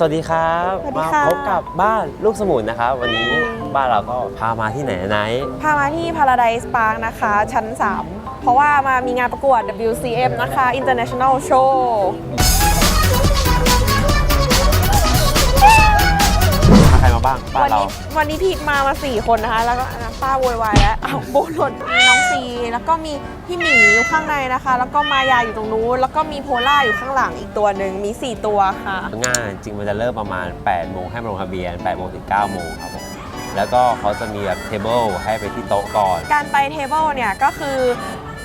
สวัสดีครับสวัสดีมาค่ะ พบกับบ้านลูกสมุนนะครับ วันนี้บ้านเราก็พามาที่ไหนไหนพามาที่ Paradise Park นะคะ ชั้น 3 เพราะว่ามามีงานประกวด WCM นะคะ International Show พาใครมาบ้างบ้าวันนเรานี้วันนี้พีกมามา 4 คนนะคะ แล้วก็อะ ป้าโวยวายแล้วอ้าวโบนหล่นมีน้องซีแล้วก็มีพี่หมีอยู่ข้างในนะคะ แล้วก็มายาอยู่ตรงนู้นแล้วก็มีโพล่าอยู่ข้างหลังอีกตัวหนึ่งมี 4 ตัวค่ะ งานจริงมันจะเริ่มประมาณ 8 โมงให้มาลงทะเบียน 8 โมงถึง 9 โมงครับผมแล้วก็เขาจะมีแบบเทเบิลให้ไปที่โต๊ะก่อน การไปเทเบิลเนี่ยก็คือ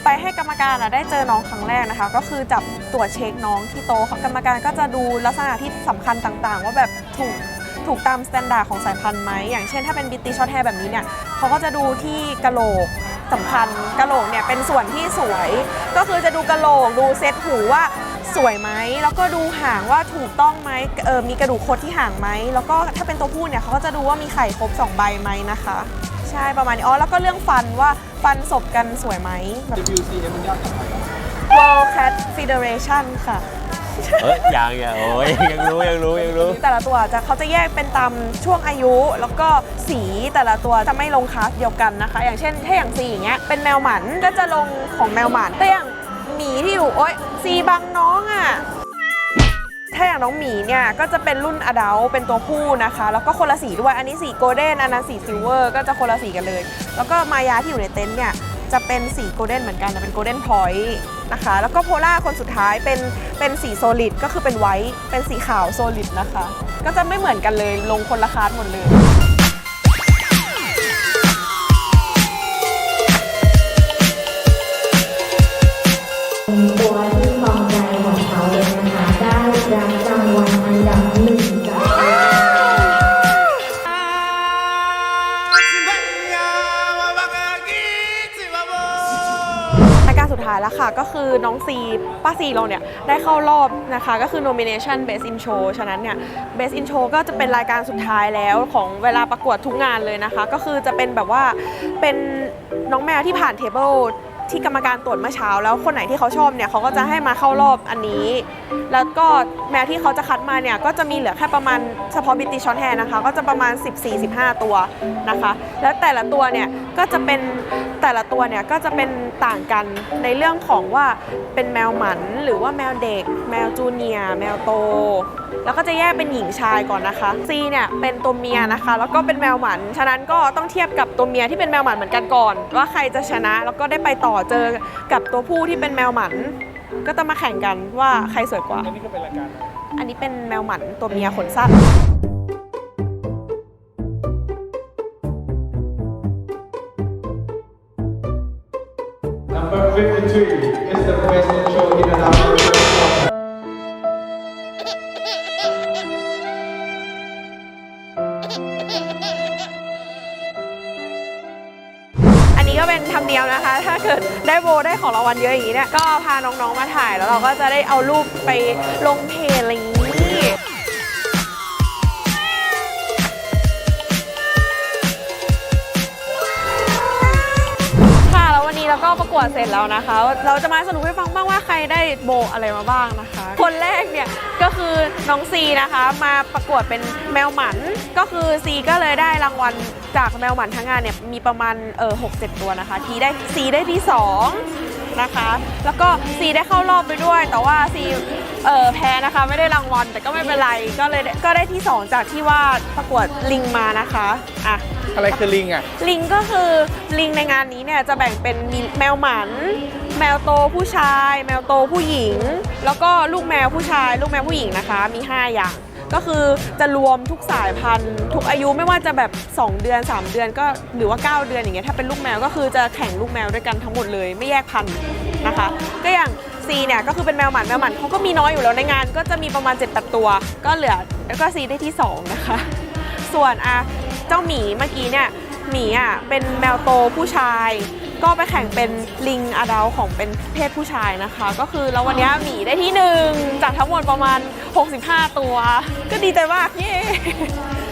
ไปให้กรรมการอะได้เจอน้องครั้งแรกนะคะ ก็คือจับตรวจเช็คน้องที่โต๊ะกรรมการก็จะดูลักษณะที่สำคัญต่างๆ ว่าแบบถูกถูกตามสแตนดาร์ดของสายพันธุ์ไหมอย่างเช่นถ้าเป็นบิตตี้ช็อตแฮร์แบบนี้เนี่ย เขาก็จะดูที่กะโหลกสำคัญกะโหลกเนี่ยเป็นส่วนที่สวย ก็คือจะดูกะโหลกดูเซตหูว่าสวยไหมแล้วก็ดูหางว่าถูกต้องไหมเออมีกระดูกคดที่หางไหมแล้วก็ถ้าเป็นตัวผู้เนี่ยเขาก็จะดูว่ามีไข่ครบสองใบไหมนะคะ ใช่ประมาณนี้อ๋อแล้วก็เรื่องฟันว่าฟันศพกันสวยไหมแบบ WCM มันยากกับอะไร World Cat Federation ค่ะ เอ้ยยังยังโอ้ยยังรู้ยังรู้ยังรู้ แต่ละตัวจะเขาจะแยกเป็นตามช่วงอายุ แล้วก็สีแต่ละตัวจะไม่ลงคลาสเดียวกันนะคะ อย่างเช่นถ้าอย่างซีอย่างเงี้ยเป็นแมวหมันก็จะลงของแมวหมันแต่อย่างหมีที่อยู่โอ๊ยซีบังน้องอะถ้าอย่างน้องหมีเนี่ยก็จะเป็นรุ่นอดัลเป็นตัวผู้นะคะ แล้วก็คนละสีด้วยอันนี้สีโกลเด้นอันนั้นสีซิลเวอร์ก็จะคนละสีกันเลย แล้วก็มายาที่อยู่ในเต็นท์เนี่ยจะเป็นสีโกลเด้นเหมือนกันแต่เป็นโกลเด้นพอยต์ นะคะ แล้วก็โพล่าคนสุดท้ายเป็นเป็นสีโซลิดก็คือเป็นไวท์เป็นสีขาวโซลิดนะคะ ก็จะไม่เหมือนกันเลยลงคนละคลาสหมดเลย สุดท้ายแล้วค่ะ ก็คือน้องซีป้าซีเราเนี่ย ได้เข้ารอบนะคะ ก็คือ nomination best in show ฉะนั้นเนี่ย best in show ก็จะเป็นรายการสุดท้ายแล้วของเวลาประกวดทุกงานเลยนะคะ ก็คือจะเป็นแบบว่าเป็นน้องแมวที่ผ่านเทเบิล ที่กรรมการตรวจเมื่อเช้า แล้วคนไหนที่เขาชอบเนี่ยเขาก็จะให้มาเข้ารอบอันนี้ แล้วก็แมวที่เขาจะคัดมาเนี่ยก็จะมีเหลือแค่ประมาณเฉพาะบิตติชอนแฮนะคะ ก็จะประมาณ 14-15 ตัวนะคะ แล้วแต่ละตัวเนี่ยก็จะเป็นแต่ละตัวเนี่ยก็จะเป็นต่างกันในเรื่องของว่าเป็นแมวหมันหรือว่าแมวเด็ก แมวจูเนียร์แมวโต แล้วก็จะแยกเป็นหญิงชายก่อนนะคะซีเนี่ยเป็นตัวเมียนะคะ แล้วก็เป็นแมวหมัน ฉะนั้นก็ต้องเทียบกับตัวเมียที่เป็นแมวหมันเหมือนกันก่อน ว่าใครจะชนะแล้วก็ได้ไปต่อเจอกับตัวผู้ที่เป็นแมวหมัน ก็ต้องมาแข่งกันว่าใครสวยกว่า อันนี้ก็เป็นรายการอันนี้เป็นแมวหมันตัวเมียขนสั้น Number 53 is the best in show in the รเยอะอย่างนี้เนี่ยก็พาน้องๆมาถ่ายแล้วเราก็จะได้เอารูปไปลงเพจอะไรอย่างนี้ค่ะแล้ววันนี้เราก็ประกวดเสร็จแล้วนะคะ เราจะมาสรุปให้ฟังบ้างว่าใครได้โบอะไรมาบ้างนะคะ คนแรกเนี่ยก็คือน้องซีนะคะมาประกวดเป็นแมวหมันก็คือซีก็เลยได้รางวัลจากแมวหมันทั้งงานเนี่ยมีประมาณเออหกเจ็ดตัวนะคะ ทีได้ซีได้ที่สอง นะคะ แล้วก็ซีได้เข้ารอบไปด้วย แต่ว่าซีเออแพ้นะคะไม่ได้รางวัลแต่ก็ไม่เป็นไรก็เลยได้ก็ได้ที่สองจากที่ว่าประกวดลิงมานะคะอะอะไรคือลิงอะลิงก็คือลิงในงานนี้เนี่ยจะแบ่งเป็นมีแมวหมัน แมวโตผู้ชาย แมวโตผู้หญิง แล้วก็ลูกแมวผู้ชาย ลูกแมวผู้หญิงนะคะ มี 5 อย่าง ก็คือจะรวมทุกสายพันธุ์ทุกอายุไม่ว่าจะแบบ 2 เดือน 3 เดือนก็หรือว่า 9 เดือนอย่างเงี้ยถ้าเป็นลูกแมวก็คือจะแข่งลูกแมวด้วยกันทั้งหมดเลยไม่แยกพันธุ์นะคะ ก็อย่างซีเนี่ยก็คือเป็นแมวหมันแมวหมันเขาก็มีน้อยอยู่แล้วในงาน ก็จะมีประมาณ7-8ตัว ก็เหลือแล้วก็ซีได้ที่สองนะคะ ส่วนอะเจ้าหมีเมื่อกี้เนี่ย หมีอะเป็นแมวโตผู้ชาย ก็ไปแข่งเป็นลิงอดัลของเป็นเพศผู้ชายนะคะ ก็คือแล้ววันเนี้ยหมีได้ที่หนึ่งจากทั้งหมดประมาณ 65 ตัว ก็ดีใจมากเย้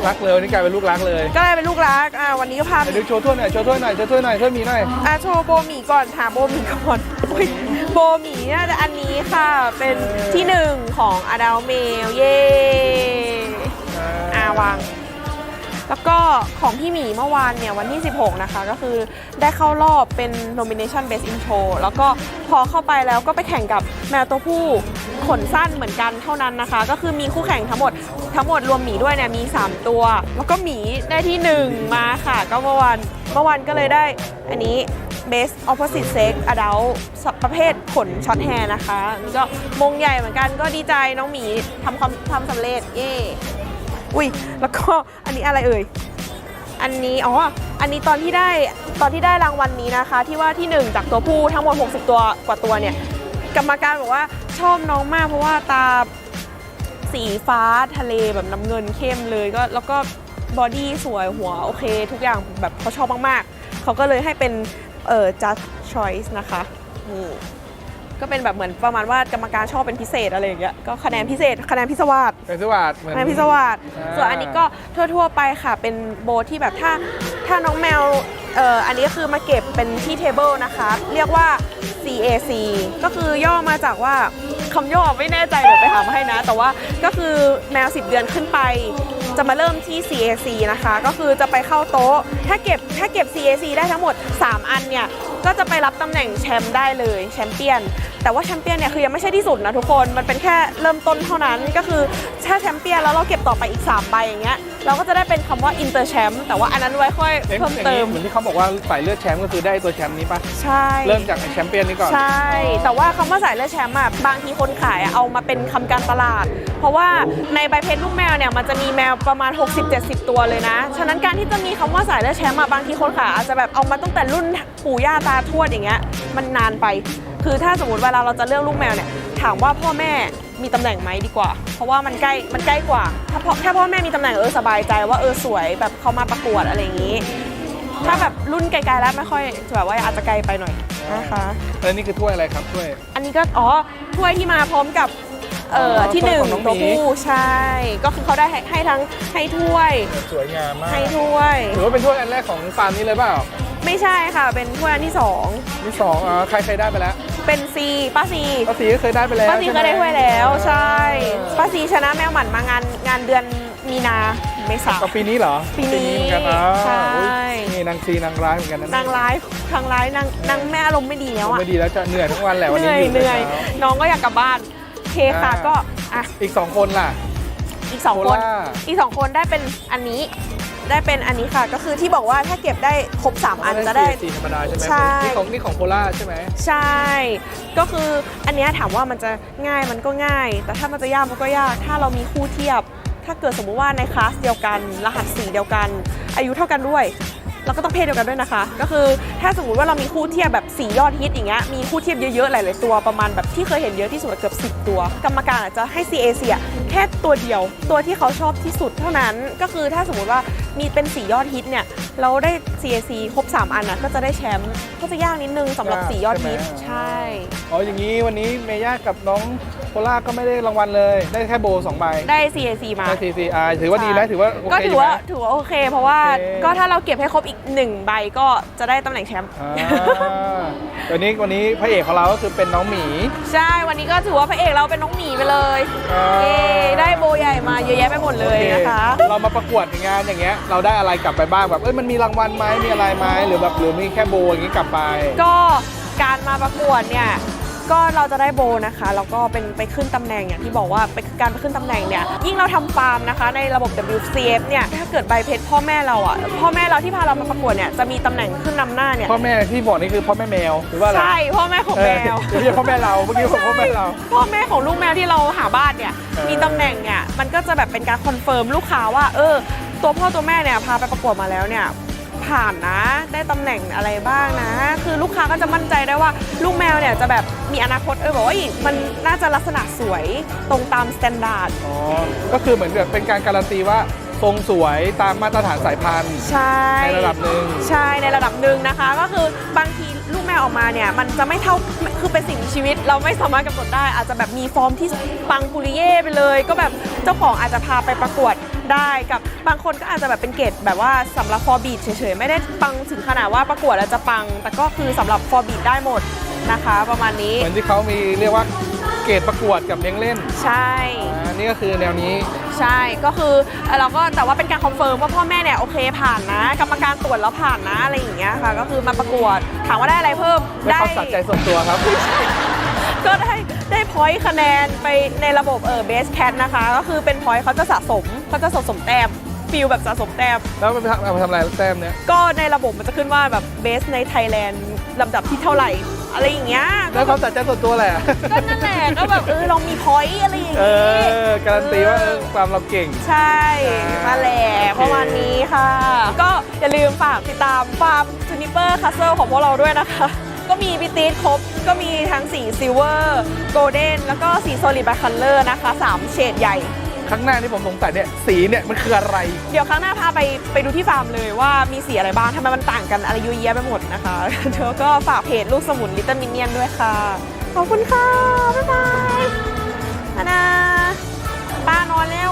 รักเลยวันนี้กลายเป็นลูกรักเลยก็เลยเป็นลูกรักอะวันนี้ก็พาเดี๋ยวโชว์ถ้วยหน่อยโชว์ถ้วยหน่อยโชว์ถ้วยหน่อยถ้วยมีหน่อยอะโชว์โบหมีก่อนหาโบหมีก่อนอุ๊ยโบหมีเนี่ยอันนี้ค่ะเป็นที่หนึ่งของอดัลเมลเย้าง แล้วก็ของพี่หมีเมื่อวานเนี่ยวันที่ 16 นะคะ ก็คือได้เข้ารอบเป็น nomination best intro แล้วก็พอเข้าไปแล้วก็ไปแข่งกับแมวตัวผู้ขนสั้นเหมือนกันเท่านั้นนะคะ ก็คือมีคู่แข่งทั้งหมดทั้งหมดรวมหมีด้วยเนี่ยมี 3 ตัว แล้วก็หมีได้ที่ 1 มาค่ะ ก็เมื่อวานเมื่อวานก็เลยได้อันนี้ best opposite sex adult ประเภทขนช็อตแฮร์นะคะก็มงใหญ่เหมือนกันก็ดีใจน้องหมีทำความทำสำเร็จเย่ อุ้ย แล้วก็อันนี้อะไรเอ่ย อันนี้ อ๋อ อันนี้ตอนที่ได้ตอนที่ได้รางวัลนี้นะคะ ที่ว่าที่ 1 จากตัวผู้ทั้งหมด 60 ตัวกว่าตัวเนี่ย กรรมการบอกว่าชอบน้องมากเพราะว่าตาสีฟ้าทะเลแบบน้ำเงินเข้มเลยก็แล้วก็บอดี้สวยหัวโอเค ทุกอย่างแบบเขาชอบมากๆ เขาก็เลยให้เป็นเออ just choice นะคะนี่ ก็เป็นแบบเหมือนประมาณว่ากรรมการชอบเป็นพิเศษอะไรอย่างเงี้ยก็คะแนนพิเศษคะแนนพิศวาสเป็นสวัสดเหมือนแมวพิศวาสอ่า ส่วนอันนี้ก็ทั่วๆไปค่ะ เป็นโบที่แบบถ้าถ้าน้องแมวเอ่ออันนี้คือมาเก็บเป็นที่เทเบิลนะคะ เรียกว่า CAC ก็คือย่อมาจากว่าคำย่อไม่แน่ใจเดี๋ยวไปหามาให้นะ แต่ว่าก็คือแมว 10 เดือนขึ้นไป จะมาเริ่มที่ CAC นะคะ ก็คือจะไปเข้าโต๊ะ ถ้าเก็บถ้าเก็บ CAC ได้ทั้งหมด 3 อันเนี่ย ก็จะไปรับตำแหน่งแชมป์ได้เลยแชมเปี้ยน แต่ว่าแชมเปี้ยนเนี่ยคือยังไม่ใช่ที่สุดนะทุกคนมันเป็นแค่เริ่มต้นเท่านั้นก็คือถ้าแชมเปี้ยนแล้วเราเก็บต่อไปอีก3ใบอย่างเงี้ยเราก็จะได้เป็นคำว่าอินเตอร์แชมป์แต่ว่าอันนั้นไว้ค่อยเอ๊ะเพิ่มอย่างเตินี้มเหมือนที่เขาบอกว่าสายเลือดแชมป์ก็คือได้ตัวแชมป์นี้ปะใช่เริ่มจากไอ้แชมเปี้ยนนี้ก่อนใช่แต่ว่าคำว่าสายเลือดแชมป์อะบางทีคนขายอะเอามาเป็นคำการตลาด เพราะว่าในใบเพชรลูกแมวเนี่ยมันจะมีแมวประมาณ 60-70 ตัวเลยนะ ฉะนั้นการที่จะมีคำว่าสายเลือดแชมป์อะบางทีคนขายอาจจะแบบเอามาตั้งแต่รุ่นปู่ย่าตาทวดอย่างเงี้ยมันนานไป คือถ้าสมมติเวลาเราจะเลือกลูกแมวเนี่ยถามว่าพ่อแม่มีตำแหน่งไหมดีกว่า เพราะว่ามันใกล้มันใกล้กว่า ถ้าพ่อถ้าพ่อแม่มีตำแหน่งเออสบายใจว่าเออสวยแบบเขามาประกวดอะไรอย่างงี้ ถ้าแบบรุ่นไกลๆแล้วไม่ค่อยแบบว่าอาจจะไกลไปหน่อยนะคะแล้วนี่คือถ้วยอะไรครับถ้วย อันนี้ก็อ๋อถ้วยที่มาพร้อมกับเอ่ออ๋อที่หนึ่งถ้วยของน้ตัอวงหมีผู้ใช่ ก็คือเขาได้ให้ให้ทั้งให้ถ้วย สวยงามมากให้ถ้วย ถือว่าเป็นถ้วยอันแรกของฟาร์มนี้เลยเปล่า ไม่ใช่ค่ะ เป็นถ้วยอันที่สองที่สองอ๋อใครเคยได้ไปแล้วเป็นซีป้าซีป้าสีก็เคยได้ไปแล้วป้าซีใช่หมก็ได้ถ้วยแล้วใช่ป้าซีชนะแมวหมันมางานงานเดือนมีนาเมษา ก็ปีนี้เหรอปีนี้เหมือนกันอ๋อใช่อุ๊ยนี่นางซีนางร้ายเหมือนกันนะนางร้ายทางร้ายนางนางแม่อารมณ์ไม่ดีแล้วอะไม่ดีแล้วจะเหนื่อยทั้งวันแหละวันเหนี้นื่อยหยุดเหนื่อยแต่ช้า น้องก็อยากกลับบ้านโอเคค่ะอ่า ก็อะอีกสองคนล่ะ อีกสองโคคนล่า อีกสองคนได้เป็นอันนี้ ได้เป็นอันนี้ค่ะ ก็คือที่บอกว่าถ้าเก็บได้ครบ 3 อันจะได้ สีธรรมดาใช่ไหมใช่ นี่ของนี่ของโคล่าใช่ไหมใช่ ก็คืออันเนี้ยถามว่ามันจะง่ายมันก็ง่าย แต่ถ้ามันจะยากมันก็ยาก ถ้าเรามีคู่เทียบ ถ้าเกิดสมมุติว่าในคลาสเดียวกัน รหัสสีเดียวกัน อายุเท่ากันด้วยแล้วก็ต้องเพศเดียวกันด้วยนะคะ ก็คือถ้าสมมติว่าเรามีคู่เทียบแบบสียอดฮิตอย่างเงี้ย มีคู่เทียบเยอะๆหลายๆตัวประมาณแบบที่เคยเห็นเยอะที่สุดเกือบ 10 ตัว กรรมการอาจจะให้ CAC อะแค่ตัวเดียว ตัวที่เขาชอบที่สุดเท่านั้น ก็คือถ้าสมมติว่า มีเป็นสียอดฮิตเนี่ยเราได้ CAC ครบ 3 อันนะก็จะได้แชมป์ ก็จะยากนิดนึงสำหรับสียอดฮิตใช่ อ๋ออย่างนี้วันนี้เมย่ากับน้องโคล่าก็ไม่ได้รางวัลเลย ได้แค่โบสองใบได้ CAC มา ได้ CCR ถือว่าดีไหมถือว่าโอเคก็ถือว่ายู่ไหม ถือว่าโอเค เพราะว่าโอเค ก็ถ้าเราเก็บให้ครบอีกหนึ่งใบก็จะได้ตำแหน่งแชมป์อ่าวันนี้วันนี้พระเอกของเราก็คือเป็นน้องหมี ใช่วันนี้ก็ถือว่าพระเอกเราเป็นน้องหมีไปเลยอ่า เย้ได้โบใหญ่มาเยอะแยะไปหมดเลยนะคะ โอเคเรามาประกวดงานอย่างเงี้ย เราได้อะไรกลับไปบ้างแบบเอ้ยมันมีรางวัลไหมมีอะไรไหมหรือแบบหรือมีแค่โบอย่างงี้กลับไป ก็การมาประกวดเนี่ยก็เราจะได้โบนะคะแล้วก็เป็นไปขึ้นตำแหน่งอย่างที่บอกว่าไปการไปขึ้นตำแหน่งเนี่ยยิ่งเราทำฟาร์มนะคะ ในระบบ WCF เนี่ยถ้าเกิดใบเพชรพ่อแม่เราอะพ่อแม่เราที่พาเรามาประกวดเนี่ยจะมีตำแหน่งขึ้นนำหน้าเนี่ยพ่อแม่ที่บอกนี่คือพ่อแม่แมวหรือว่าอะไรใช่พ่อแม่ของแมวเออไม่ใช่พ่อแม่เราเมื่อกี้บอกพ่อแม่เรา พ่อแม่ของลูกแมวที่เราหาบ้านเนี่ยเออมีตำแหน่งเนี่ยมันก็จะแบบเป็นการคอนเฟิร์มลูกค้าว่าเออตัวพ่อตัวแม่เนี่ยพาไปประกวดมาแล้วเนี่ย ผ่านนะ ได้ตำแหน่งอะไรบ้างนะ คือลูกค้าก็จะมั่นใจได้ว่าลูกแมวเนี่ยจะแบบมีอนาคตเออบอกว่าอีกมันน่าจะลักษณะสวยตรงตามสแตนดาร์ดอ๋อ ก็คือเหมือนแบบเป็นการการันตีว่าทรงสวยตามมาตรฐานสายพันธุ์ใช่ในระดับหนึ่งใช่ในระดับหนึ่งนะคะ ก็คือบางทีลูกแมวออกมาเนี่ยมันจะไม่เท่าคือเป็นสิ่งมีชีวิต เราไม่สามารถกำหนดได้ อาจจะแบบมีฟอร์มที่ปังปุริเย่ไปเลย ก็แบบเจ้าของอาจจะพาไปประกวด ได้กับบางคนก็อาจจะแบบเป็นเกรดแบบว่าสำหรับฟอร์บีดเฉยๆ ไม่ได้ปังถึงขนาดว่าประกวดแล้วจะปัง แต่ก็คือสำหรับฟอร์บีดได้หมดนะคะ ประมาณนี้ เหมือนที่เขามีเรียกว่าเกเกรดประกวดกับเลี้ยงเล่น ใช่อ่านี่ก็คือแนวนี้ใช่ก็คือเอ่อเราก็แต่ว่าเป็นการคอนเฟิร์มว่าพ่อแม่เนี่ยโอเคผ่านนะ กรรมการตรวจแล้วผ่านนะอะไรอย่างเงี้ยค่ะ ก็คือมาประกวดถามว่าได้อะไรเพิ่มได้ความสะใจส่วนตัวครับ ก็ได้ได้พอยต์คะแนนไปในระบบเออเบสแคทนะคะ ก็คือเป็นพอยต์เขาจะสะสมเขาจะสะสมแต้มฟิลแบบสะสมแต้ม แล้วมันไปทำเอาไปทำอะไรแต้มเนี้ยก็ในระบบมันจะขึ้นว่าแบบเบสในไทยแลนด์ลำดับที่เท่าไหร่ อะไรอย่างเงี้ยแล้วความสะใจส่วนตัวแหละก็นั่นแหละก็แบบเออเรามีพอยต์อะไรอย่างเองี้อการันตีว่าเออความเราเก่ง ใช่มาแหละประมาณนี้ค่ะ ก็อย่าลืมฝากติดตามฟาร์มจูนิเปอร์คัสเซิลของพวกเราด้วยนะคะ ก็มีบิตีสครบ ก็มีทั้งสีซิลเวอร์โกลเด้นแล้วก็สีโซลิดบัคคัลเลอร์นะคะ3เฉดใหญ่ ข้างหน้าที่ผมสงสัยเนี่ยสีเนี่ยมันคืออะไร เดี๋ยวครั้งหน้าพาไปไปดูที่ฟาร์มเลยว่ามีสีอะไรบ้างทำไมมันต่างกันอะไรเยุ่ยแยะไปหมดนะคะเธอก็ฝากเพจลูกสมุนลิตเติ้ลมินเนียนด้วยค่ะ ขอบคุณค่ะ บ๊ายบายนานาป้านอนแล้ว